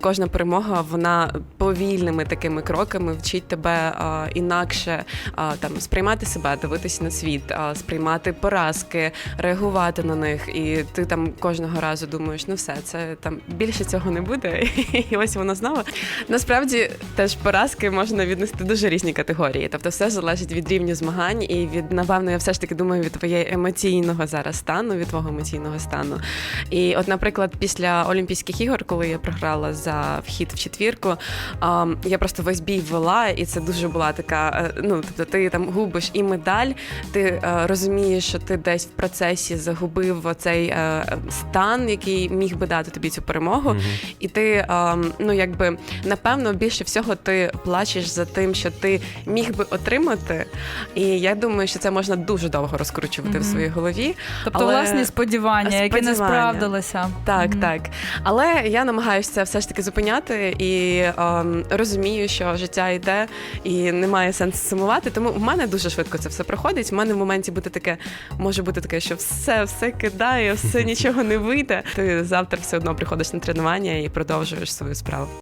Кожна перемога вона повільними такими кроками вчить тебе а, інакше а, там сприймати себе, дивитися на світ, а, сприймати поразки, реагувати на них. І ти там кожного разу думаєш, ну все, це там більше цього не буде. І ось воно знову. Насправді теж поразки можна віднести дуже різні категорії. Тобто, все залежить від рівню змагань і від напевно, я все ж таки думаю від твоєї емоційного зараз стану, від твого емоційного стану. І от, наприклад, після Олімпійських ігор, коли я програла за вхід в четвірку, я просто весь бій вела, і це дуже була така. е, Ну, тобто, ти там губиш і медаль, ти е, розумієш, що ти десь в процесі загубив оцей е, стан, який міг би дати тобі цю перемогу. І ти, е, ну якби напевно, більше всього ти плачеш за тим, що ти міг би отримати. І я думаю, що це можна дуже довго розкручувати в своїй голові. Тобто Але- власні сподівання, які не справдилися. Так, Мгм. так. Але я намагаюся це все ж таки зупиняти і ем, розумію, що життя йде і немає сенсу сумувати. Тому в мене дуже швидко це все проходить. У мене в моменті буде таке, може бути таке, що все, все кидає, все нічого не вийде. Ти завтра все одно приходиш на тренування і продовжуєш свою справу.